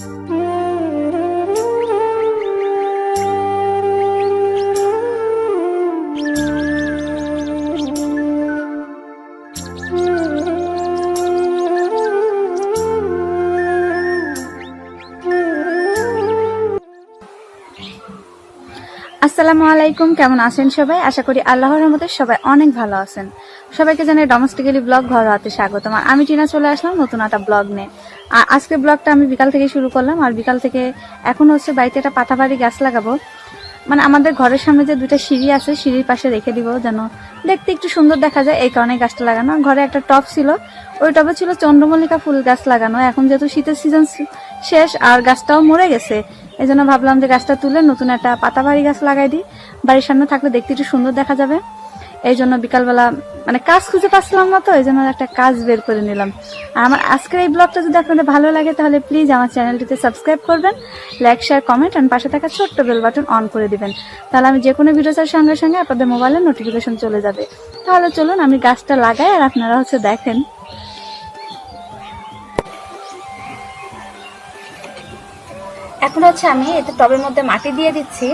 আসসালামু আলাইকুম, কেমন আছেন সবাই? আশা করি আল্লাহর রহমতে সবাই অনেক ভালো আছেন। সবাইকে জানাই ডোমেস্টিক্যালি ব্লগ ঘর হাতে স্বাগতম। আর আমি টিনা চলে আসলাম নতুন একটা ব্লগ নিয়ে। আর আজকে ব্লগটা আমি বিকাল থেকে শুরু করলাম, আর বিকাল থেকে এখন হচ্ছে বাড়িতে একটা পাতাবাড়ি গাছ লাগাবো। মানে আমাদের ঘরের সামনে যে দুইটা সিঁড়ি আছে, সিঁড়ির পাশে রেখে দিব যেন দেখতে একটু সুন্দর দেখা যায়, এই কারণে গাছটা লাগানো। ঘরে একটা টব ছিল, ওই টবে ছিল চন্দ্রমল্লিকা ফুল গাছ লাগানো। এখন যেহেতু শীতের সিজন শেষ, আর গাছটাও মরে গেছে এই জন্য ভাবলাম যে গাছটা তুলে নতুন একটা পাতাবাড়ি গাছ লাগাই দিই। বাড়ির সামনে থাকলে দেখতে একটু সুন্দর দেখা যাবে। এই জন্য বিকালবেলা মানে কাজ খুঁজে পাচ্ছিলাম না তো এই জন্য একটা কাজ বের করে নিলাম। আর আমার আজকের এই ব্লগটা যদি আপনাদের ভালো লাগে, তাহলে প্লিজ আমার চ্যানেলটিতে সাবস্ক্রাইব করবেন লাইক শেয়ার কমেন্ট আর পাশে থাকা ছোট্ট বেল বাটন অন করে দিবেন। তাহলে আমি যে কোনো ভিডিও চার সঙ্গে সঙ্গে আপনাদের মোবাইলে নোটিফিকেশন চলে যাবে। তাহলে চলুন আমি গাছটা লাগাই, আর আপনারা হচ্ছে দেখেন। এখন হচ্ছে আমি এতে টবের মধ্যে মাটি দিয়ে দিচ্ছি।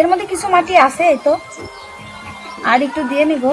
এর মধ্যে কিছু মাটি আছে এই তো। আর একটু দিয়ে নিব।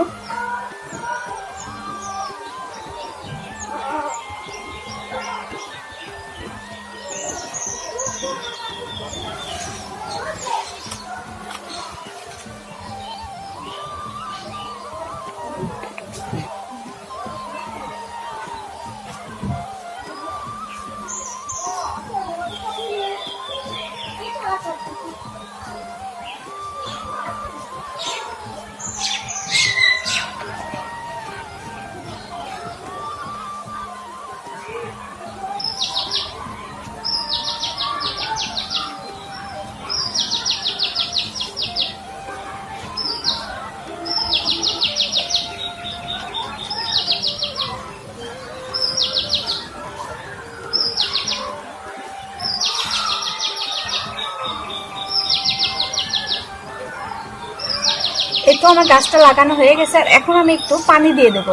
এই তো আমার গাছটা লাগানো হয়ে গেছে, আর এখন আমি একটু পানি দিয়ে দেব।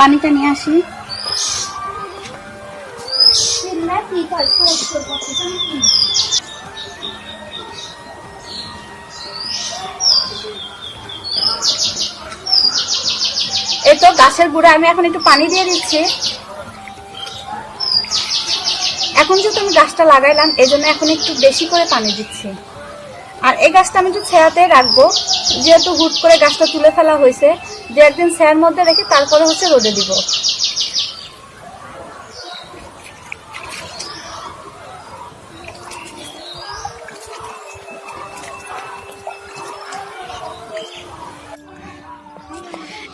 পানিটা নিয়ে আসি। এই তো গাছের গুঁড়া, আমি এখন একটু পানি দিয়ে দিচ্ছি। এখন যেহেতু আমি গাছটা লাগাইলাম এই জন্য এখন একটু বেশি করে পানি দিচ্ছি। আর এই গাছটা আমি একটু ছায়াতে রাখব, যেহেতু হুট করে গাছটা তুলে ফেলা হয়েছে, যে একদিন ছায়ার মধ্যে রেখে তারপরে হচ্ছে রোদে দিব।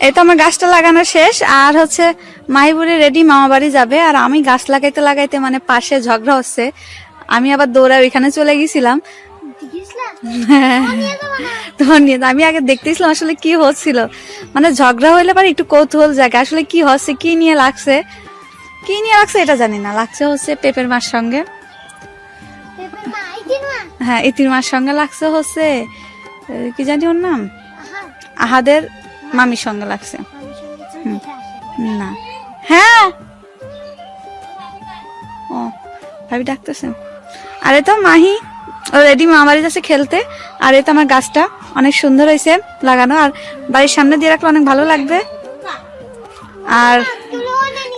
এই তো আমার গাছটা লাগানো শেষ, আর হচ্ছে মাহিবুরি রেডি মামা বাড়ি যাবে আর আমি গাছ লাগাইতে লাগাইতে মানে পাশে ঝগড়া হচ্ছে। আমি আবার দৌড়া ওইখানে চলে গেছিলাম। তখন আমি আগে দেখতেছিলাম আসলে কি হচ্ছিল। মানে ঝগড়া হইলে পারে একটু কৌতূহল জায়গা আসলে কি হচ্ছে কি নিয়ে লাগছে? কি নিয়ে লাগছে এটা জানি না লাগছে হচ্ছে পেঁপের মার সঙ্গে। হ্যাঁ ইতির মার সঙ্গে লাগছে হচ্ছে কি জানি ওর নাম? আহাদের মামির সঙ্গে লাগছে। না। হ্যাঁ। ও, ভাবি ডাকতেছে। আরে তো মাহি রেডি মামারি যাচ্ছে খেলতে। আর এ তো আমার গাছটা, অনেক সুন্দর হয়েছে লাগানো। আর বাড়ির সামনে দিয়ে রাখলে অনেক ভালো লাগবে। আর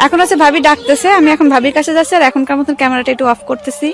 এখন হচ্ছে ভাবি ডাকতেছে, আমি এখন ভাবির কাছে যাচ্ছি, আর এখনকার মতন ক্যামেরাটা একটু অফ করতেছি।